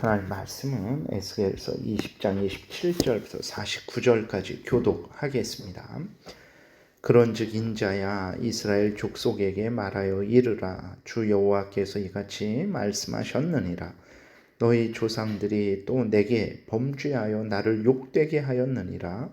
하나님 말씀은 에스겔서 20장 27절부터 49절까지 교독하겠습니다. 그런즉 인자야 이스라엘 족속에게 말하여 이르라. 주 여호와께서 이같이 말씀하셨느니라. 너희 조상들이 또 내게 범죄하여 나를 욕되게 하였느니라.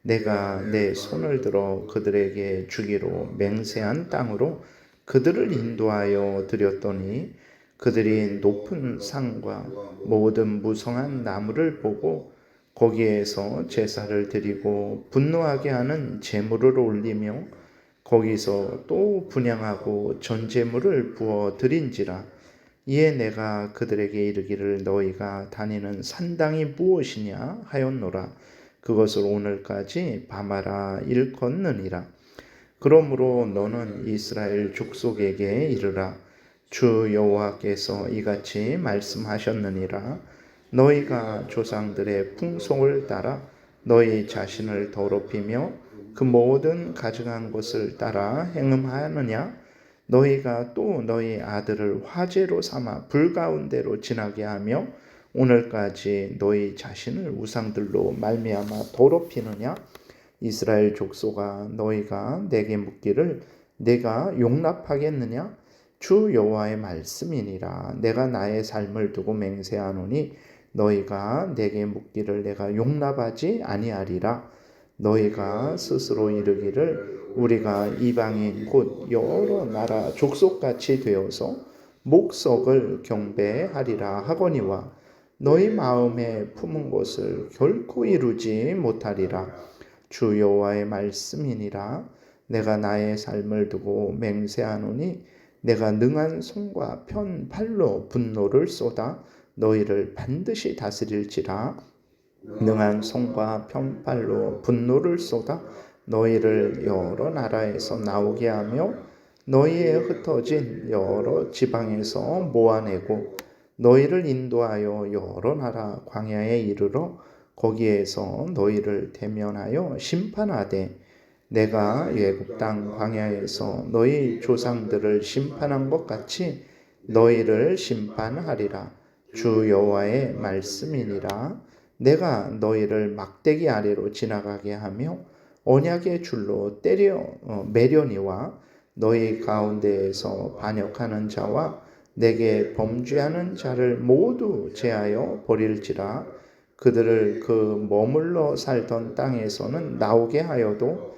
내가 내 손을 들어 그들에게 주기로 맹세한 땅으로 그들을 인도하여 드렸더니 그들이 높은 산과 모든 무성한 나무를 보고 거기에서 제사를 드리고 분노하게 하는 제물을 올리며 거기서 또 분양하고 전제물을 부어 드린지라. 이에 내가 그들에게 이르기를 너희가 다니는 산당이 무엇이냐 하였노라. 그것을 오늘까지 밤하라 일컫느니라. 그러므로 너는 이스라엘 족속에게 이르라 주 여호와께서 이같이 말씀하셨느니라. 너희가 조상들의 풍속을 따라 너희 자신을 더럽히며 그 모든 가증한 것을 따라 행음하느냐? 너희가 또 너희 아들을 화제로 삼아 불 가운데로 지나게 하며 오늘까지 너희 자신을 우상들로 말미암아 더럽히느냐? 이스라엘 족속아 너희가 내게 묻기를 내가 용납하겠느냐 주 여호와의 말씀이니라. 내가 나의 삶을 두고 맹세하노니 너희가 내게 묻기를 내가 용납하지 아니하리라. 너희가 스스로 이르기를 우리가 이방인 곧 여러 나라 족속같이 되어서 목석을 경배하리라 하거니와 너희 마음에 품은 것을 결코 이루지 못하리라. 주 여호와의 말씀이니라. 내가 나의 삶을 두고 맹세하노니 내가 능한 손과 편 팔로 분노를 쏟아 너희를 반드시 다스릴지라. 능한 손과 편 팔로 분노를 쏟아 너희를 여러 나라에서 나오게 하며 너희의 흩어진 여러 지방에서 모아내고 너희를 인도하여 여러 나라 광야에 이르러 거기에서 너희를 대면하여 심판하되 내가 예굽 땅 광야에서 너희 조상들을 심판한 것 같이 너희를 심판하리라. 주 여호와의 말씀이니라. 내가 너희를 막대기 아래로 지나가게 하며 언약의 줄로 때려 어, 매려니와 너희 가운데에서 반역하는 자와 내게 범죄하는 자를 모두 제하여 버릴지라. 그들을 그 머물러 살던 땅에서는 나오게 하여도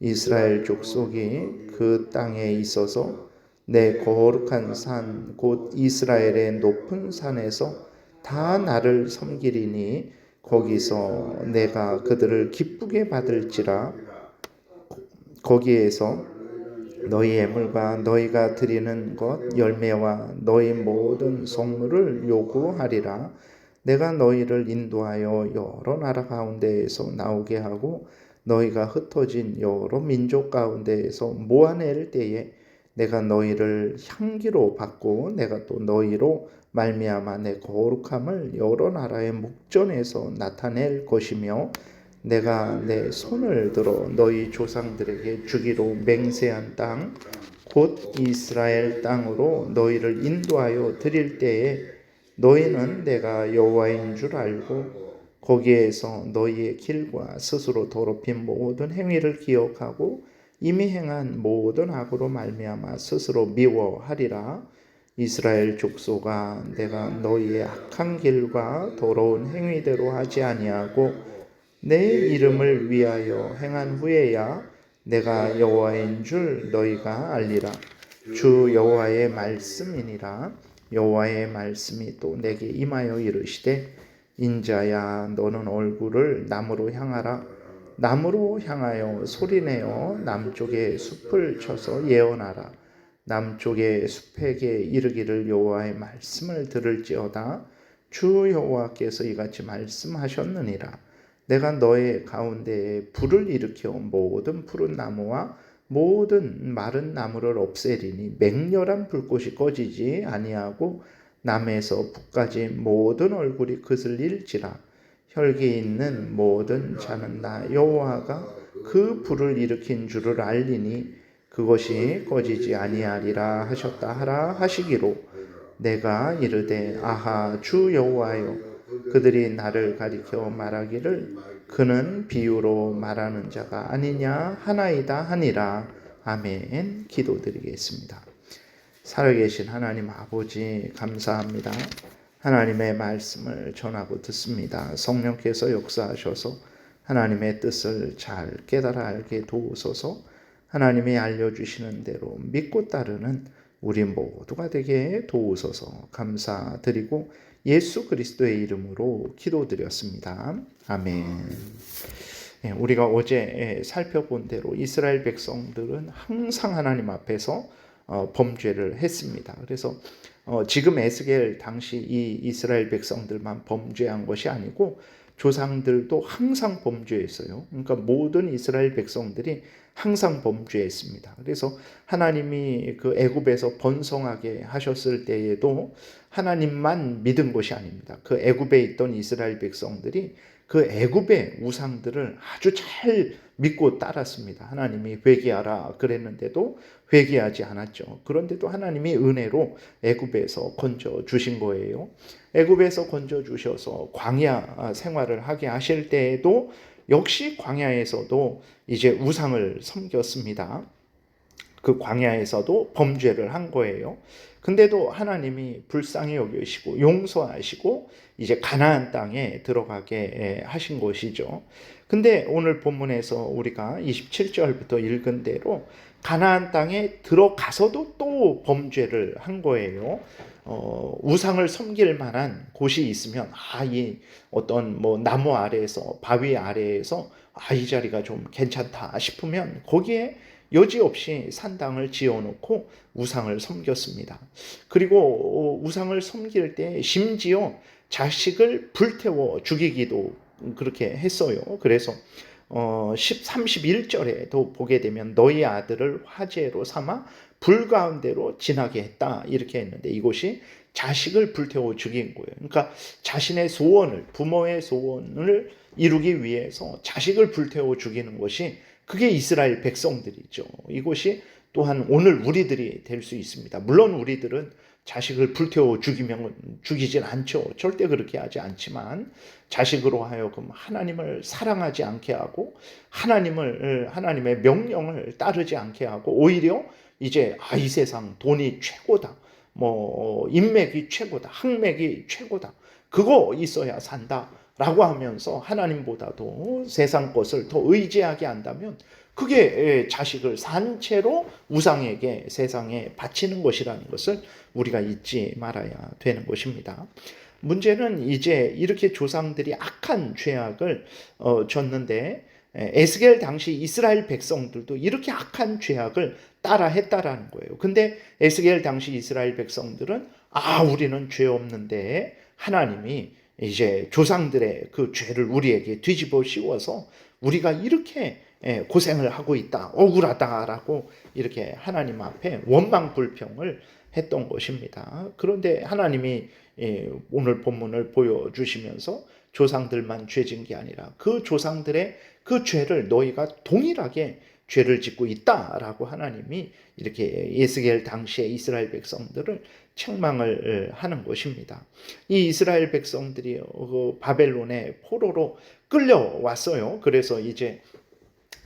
이스라엘 족속이 그 땅에 있어서 내 거룩한 산 곧 이스라엘의 높은 산에서 다 나를 섬기리니 거기서 내가 그들을 기쁘게 받을지라. 거기에서 너희 예물과 너희가 드리는 것 열매와 너희 모든 성물을 요구하리라. 내가 너희를 인도하여 여러 나라 가운데에서 나오게 하고 너희가 흩어진 여러 민족 가운데에서 모아낼 때에 내가 너희를 향기로 받고 내가 또 너희로 말미암아 내 거룩함을 여러 나라의 목전에서 나타낼 것이며 내가 내 손을 들어 너희 조상들에게 주기로 맹세한 땅 곧 이스라엘 땅으로 너희를 인도하여 드릴 때에 너희는 내가 여호와인 줄 알고 거기에서 너희의 길과 스스로 더럽힌 모든 행위를 기억하고 이미 행한 모든 악으로 말미암아 스스로 미워하리라. 이스라엘 족속아 내가 너희의 악한 길과 더러운 행위대로 하지 아니하고 내 이름을 위하여 행한 후에야 내가 여호와인 줄 너희가 알리라. 주 여호와의 말씀이니라. 여호와의 말씀이 또 내게 임하여 이르시되 인자야 너는 얼굴을 남으로 향하라. 남으로 향하여 소리내어 남쪽의 숲을 쳐서 예언하라. 남쪽의 숲에게 이르기를 여호와의 말씀을 들을지어다. 주 여호와께서 이같이 말씀하셨느니라. 내가 너의 가운데에 불을 일으켜 모든 푸른 나무와 모든 마른 나무를 없애리니 맹렬한 불꽃이 꺼지지 아니하고 남에서 북까지 모든 얼굴이 그슬릴지라 혈기 있는 모든 자는 나 여호와가 그 불을 일으킨 줄을 알리니 그것이 꺼지지 아니하리라 하셨다 하라 하시기로 내가 이르되 아하 주 여호와여 그들이 나를 가리켜 말하기를 그는 비유로 말하는 자가 아니냐 하나이다 하니라 아멘 기도드리겠습니다. 살아계신 하나님 아버지 감사합니다. 하나님의 말씀을 전하고 듣습니다. 성령께서 역사하셔서 하나님의 뜻을 잘 깨달아 알게 도우소서 하나님이 알려주시는 대로 믿고 따르는 우리 모두가 되게 도우소서 감사드리고 예수 그리스도의 이름으로 기도드렸습니다. 아멘. 예, 우리가 어제 살펴본 대로 이스라엘 백성들은 항상 하나님 앞에서 어, 범죄를 했습니다. 그래서 어, 지금 에스겔 당시 이 이스라엘 백성들만 범죄한 것이 아니고 조상들도 항상 범죄했어요. 그러니까 모든 이스라엘 백성들이 항상 범죄했습니다. 그래서 하나님이 그 애굽에서 번성하게 하셨을 때에도 하나님만 믿은 것이 아닙니다. 그 애굽에 있던 이스라엘 백성들이 그 애굽의 우상들을 아주 잘 믿고 따랐습니다. 하나님이 회개하라 그랬는데도 회개하지 않았죠. 그런데도 하나님이 은혜로 애굽에서 건져 주신 거예요. 애굽에서 건져 주셔서 광야 생활을 하게 하실 때에도 역시 광야에서도 이제 우상을 섬겼습니다. 그 광야에서도 범죄를 한 거예요. 근데도 하나님이 불쌍히 여기시고 용서하시고 이제 가나안 땅에 들어가게 하신 것이죠. 근데 오늘 본문에서 우리가 27절부터 읽은 대로 가나안 땅에 들어가서도 또 범죄를 한 거예요. 어, 우상을 섬길 만한 곳이 있으면 아, 이 어떤 뭐 나무 아래에서 바위 아래에서 아, 이 자리가 좀 괜찮다 싶으면 거기에 여지없이 산당을 지어놓고 우상을 섬겼습니다. 그리고 우상을 섬길 때 심지어 자식을 불태워 죽이기도 그렇게 했어요. 그래서 어, 10, 31절에도 보게 되면 너희 아들을 화재로 삼아 불 가운데로 지나게 했다 이렇게 했는데 이곳이 자식을 불태워 죽인 거예요. 그러니까 자신의 소원을 부모의 소원을 이루기 위해서 자식을 불태워 죽이는 것이 그게 이스라엘 백성들이죠. 이것이 또한 오늘 우리들이 될 수 있습니다. 물론 우리들은 자식을 불태워 죽이면 죽이진 않죠. 절대 그렇게 하지 않지만 자식으로 하여금 하나님을 사랑하지 않게 하고 하나님을 하나님의 명령을 따르지 않게 하고 오히려 이제 아 이 세상 돈이 최고다. 뭐 인맥이 최고다. 학맥이 최고다. 그거 있어야 산다. 라고 하면서 하나님보다도 세상 것을 더 의지하게 한다면 그게 자식을 산 채로 우상에게 세상에 바치는 것이라는 것을 우리가 잊지 말아야 되는 것입니다. 문제는 이제 이렇게 조상들이 악한 죄악을 어, 졌는데 에스겔 당시 이스라엘 백성들도 이렇게 악한 죄악을 따라 했다라는 거예요. 근데 에스겔 당시 이스라엘 백성들은 아 우리는 죄 없는데 하나님이 이제 조상들의 그 죄를 우리에게 뒤집어 씌워서 우리가 이렇게 예, 고생을 하고 있다, 억울하다라고 이렇게 하나님 앞에 원망 불평을 했던 것입니다. 그런데 하나님이 예, 오늘 본문을 보여주시면서 조상들만 죄진 게 아니라 그 조상들의 그 죄를 너희가 동일하게 죄를 짓고 있다라고 하나님이 이렇게 예스겔 당시의 이스라엘 백성들을 책망을 하는 것입니다. 이 이스라엘 백성들이 그 바벨론의 포로로 끌려왔어요. 그래서 이제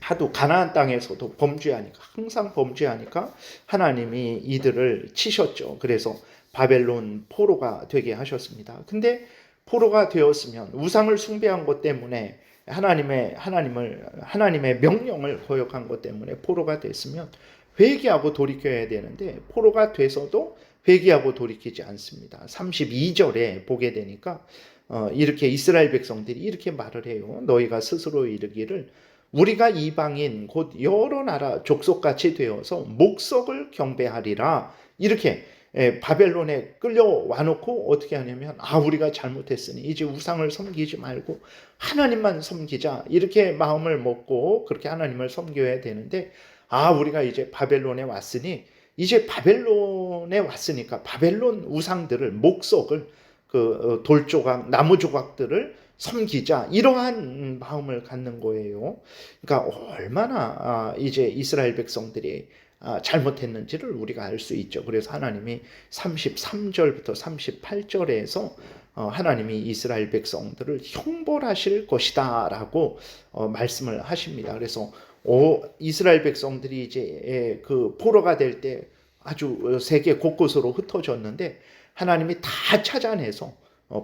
하도 가나안 땅에서도 범죄하니까 항상 범죄하니까 하나님이 이들을 치셨죠. 그래서 바벨론 포로가 되게 하셨습니다. 근데 포로가 되었으면 우상을 숭배한 것 때문에 하나님의 하나님을 하나님의 명령을 거역한 것 때문에 포로가 됐으면 회개하고 돌이켜야 되는데 포로가 돼서도 회개하고 돌이키지 않습니다. 32절에 보게 되니까 어, 이렇게 이스라엘 백성들이 이렇게 말을 해요. 너희가 스스로 이르기를 우리가 이방인 곧 여러 나라 족속같이 되어서 목석을 경배하리라. 이렇게 에, 바벨론에 끌려와 놓고 어떻게 하냐면 아 우리가 잘못했으니 이제 우상을 섬기지 말고 하나님만 섬기자. 이렇게 마음을 먹고 그렇게 하나님을 섬겨야 되는데 아 우리가 이제 바벨론에 왔으니 이제 바벨론에 왔으니까 바벨론 우상들을 목석을 그 어, 돌조각 나무 조각들을 섬기자 이러한 마음을 갖는 거예요. 그러니까 얼마나 아, 이제 이스라엘 백성들이 아, 잘못했는지를 우리가 알 수 있죠. 그래서 하나님이 33절부터 38절에서 어, 하나님이 이스라엘 백성들을 형벌하실 것이다라고 어, 말씀을 하십니다. 그래서 오, 이스라엘 백성들이 이제 예, 그 포로가 될 때 아주 세계 곳곳으로 흩어졌는데 하나님이 다 찾아내서 어,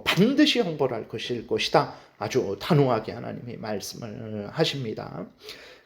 반드시 형벌할 것일 것이다. 아주 단호하게 하나님이 말씀을 하십니다.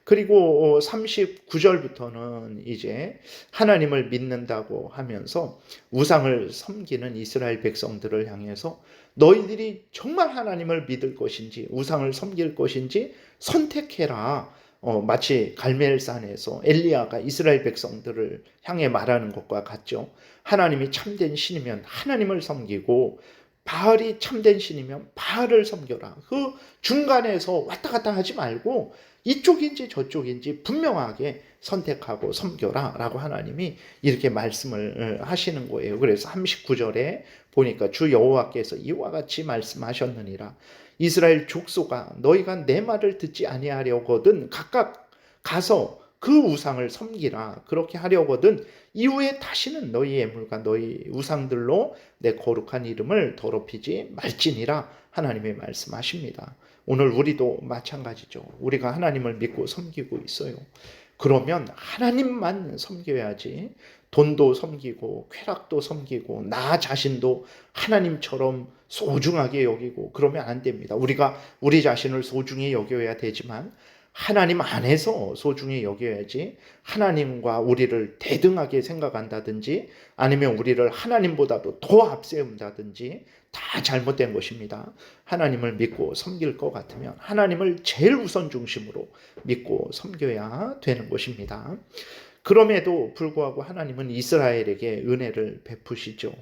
그리고 39절부터는 이제 하나님을 믿는다고 하면서 우상을 섬기는 이스라엘 백성들을 향해서 너희들이 정말 하나님을 믿을 것인지 우상을 섬길 것인지 선택해라. 어, 마치 갈멜산에서 엘리야가 이스라엘 백성들을 향해 말하는 것과 같죠. 하나님이 참된 신이면 하나님을 섬기고 바알이 참된 신이면 바알을 섬겨라. 그 중간에서 왔다 갔다 하지 말고 이쪽인지 저쪽인지 분명하게 선택하고 섬겨라 라고 하나님이 이렇게 말씀을 어, 하시는 거예요. 그래서 39절에 보니까 주 여호와께서 이와 같이 말씀하셨느니라. 이스라엘 족속아 너희가 내 말을 듣지 아니하려거든 각각 가서 그 우상을 섬기라 그렇게 하려거든 이후에 다시는 너희 예물과 너희 우상들로 내 거룩한 이름을 더럽히지 말지니라 하나님의 말씀하십니다. 오늘 우리도 마찬가지죠. 우리가 하나님을 믿고 섬기고 있어요. 그러면 하나님만 섬겨야지 돈도 섬기고 쾌락도 섬기고 나 자신도 하나님처럼 소중하게 여기고 그러면 안 됩니다. 우리가 우리 자신을 소중히 여겨야 되지만 하나님 안에서 소중히 여겨야지 하나님과 우리를 대등하게 생각한다든지 아니면 우리를 하나님보다도 더 앞세운다든지 다 잘못된 것입니다. 하나님을 믿고 섬길 것 같으면 하나님을 제일 우선 중심으로 믿고 섬겨야 되는 것입니다. 그럼에도 불구하고 하나님은 이스라엘에게 은혜를 베푸시죠.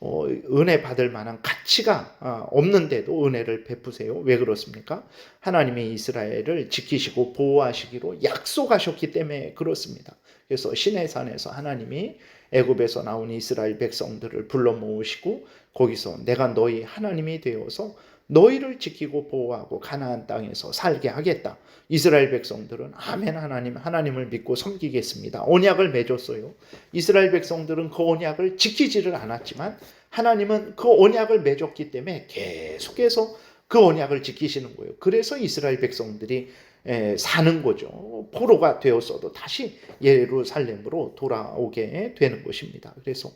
어, 은혜 받을 만한 가치가 아, 없는데도 은혜를 베푸세요. 왜 그렇습니까? 하나님이 이스라엘을 지키시고 보호하시기로 약속하셨기 때문에 그렇습니다. 그래서 시내산에서 하나님이 애굽에서 나온 이스라엘 백성들을 불러 모으시고 거기서 내가 너희 하나님이 되어서 너희를 지키고 보호하고 가나안 땅에서 살게 하겠다. 이스라엘 백성들은 아멘 하나님 하나님을 믿고 섬기겠습니다. 언약을 맺었어요. 이스라엘 백성들은 그 언약을 지키지를 않았지만 하나님은 그 언약을 맺었기 때문에 계속해서 그 언약을 지키시는 거예요. 그래서 이스라엘 백성들이 사는 거죠. 포로가 되었어도 다시 예루살렘으로 돌아오게 되는 것입니다. 그래서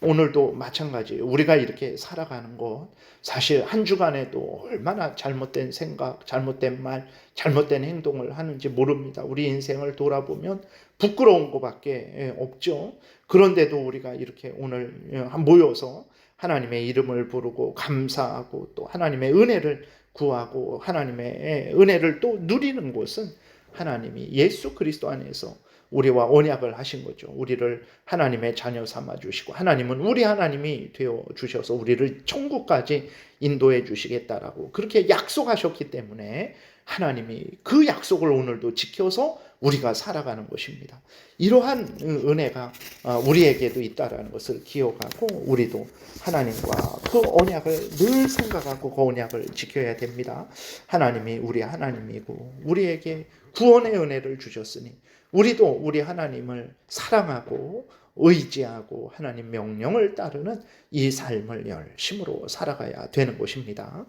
오늘도 마찬가지예요. 우리가 이렇게 살아가는 것 사실 한 주간에도 얼마나 잘못된 생각, 잘못된 말, 잘못된 행동을 하는지 모릅니다. 우리 인생을 돌아보면 부끄러운 것밖에 없죠. 그런데도 우리가 이렇게 오늘 모여서 하나님의 이름을 부르고 감사하고 또 하나님의 은혜를 구하고 하나님의 은혜를 또 누리는 곳은 하나님이 예수 그리스도 안에서 우리와 언약을 하신 거죠. 우리를 하나님의 자녀 삼아 주시고 하나님은 우리 하나님이 되어 주셔서 우리를 천국까지 인도해 주시겠다라고 그렇게 약속하셨기 때문에 하나님이 그 약속을 오늘도 지켜서 우리가 살아가는 것입니다. 이러한 은혜가 어, 우리에게도 있다라는 것을 기억하고 우리도 하나님과 그 언약을 늘 생각하고 그 언약을 지켜야 됩니다. 하나님이 우리 하나님이고 우리에게 구원의 은혜를 주셨으니 우리도 우리 하나님을 사랑하고 의지하고 하나님 명령을 따르는 이 삶을 열심으로 살아가야 되는 것입니다.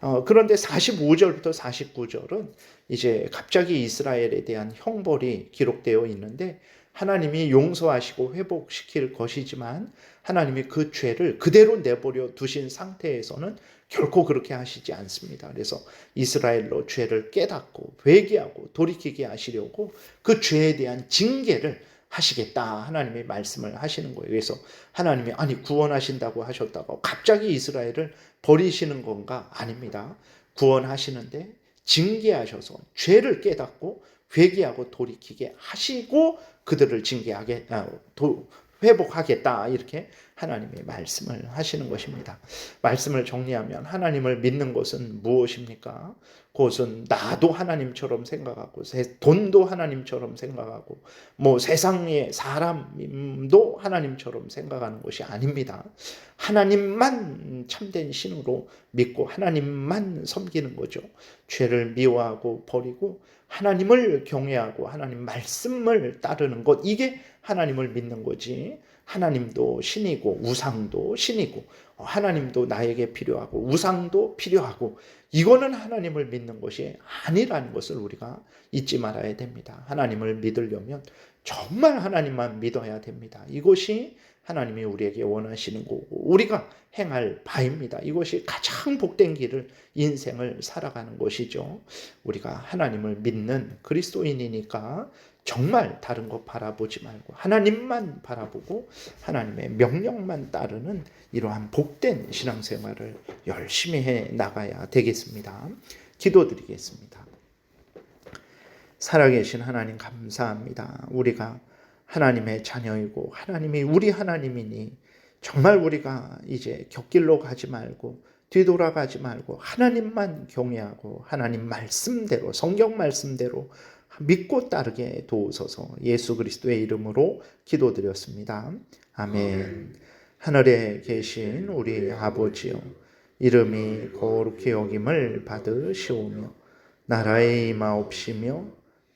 어, 그런데 45절부터 49절은 이제 갑자기 이스라엘에 대한 형벌이 기록되어 있는데 하나님이 용서하시고 회복시킬 것이지만 하나님이 그 죄를 그대로 내버려 두신 상태에서는 결코 그렇게 하시지 않습니다. 그래서 이스라엘로 죄를 깨닫고 회개하고 돌이키게 하시려고 그 죄에 대한 징계를 하시겠다 하나님의 말씀을 하시는 거예요. 그래서 하나님이 아니 구원하신다고 하셨다고 갑자기 이스라엘을 버리시는 건가? 아닙니다. 구원하시는데 징계하셔서 죄를 깨닫고 회개하고 돌이키게 하시고 그들을 징계하게 아, 도, 회복하겠다 이렇게 하나님의 말씀을 하시는 것입니다. 말씀을 정리하면 하나님을 믿는 것은 무엇입니까? 그것은 나도 하나님처럼 생각하고 돈도 하나님처럼 생각하고 뭐 세상의 사람도 하나님처럼 생각하는 것이 아닙니다. 하나님만 참된 신으로 믿고 하나님만 섬기는 거죠. 죄를 미워하고 버리고 하나님을 경외하고 하나님 말씀을 따르는 것 이게 하나님을 믿는 거지. 하나님도 신이고 우상도 신이고 하나님도 나에게 필요하고 우상도 필요하고 이거는 하나님을 믿는 것이 아니라는 것을 우리가 잊지 말아야 됩니다. 하나님을 믿으려면 정말 하나님만 믿어야 됩니다. 이것이 하나님이 우리에게 원하시는 거고 우리가 행할 바입니다. 이것이 가장 복된 길을 인생을 살아가는 것이죠. 우리가 하나님을 믿는 그리스도인이니까 정말 다른 것 바라보지 말고 하나님만 바라보고 하나님의 명령만 따르는 이러한 복된 신앙생활을 열심히 해 나가야 되겠습니다. 기도드리겠습니다. 살아계신 하나님 감사합니다. 우리가 하나님의 자녀이고 하나님이 우리 하나님이니 정말 우리가 이제 곁길로 가지 말고 뒤돌아가지 말고 하나님만 경외하고 하나님 말씀대로 성경 말씀대로 믿고 따르게 도우소서 예수 그리스도의 이름으로 기도드렸습니다. 아멘. 하늘에 계신 우리 아버지요 이름이 거룩히 여김을 받으시오며 나라의 임하옵시며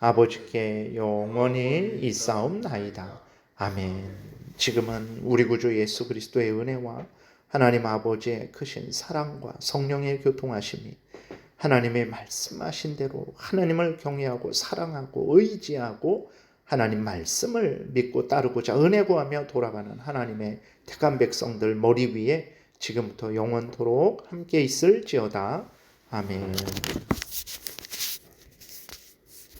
아버지께 영원히 있사옵나이다. 아멘. 지금은 우리 구주 예수 그리스도의 은혜와 하나님 아버지의 크신 사랑과 성령의 교통하심이 하나님의 말씀하신 대로 하나님을 경외하고 사랑하고 의지하고 하나님 말씀을 믿고 따르고자 은혜 구하며 돌아가는 하나님의 택한 백성들 머리 위에 지금부터 영원토록 함께 있을지어다. 아멘.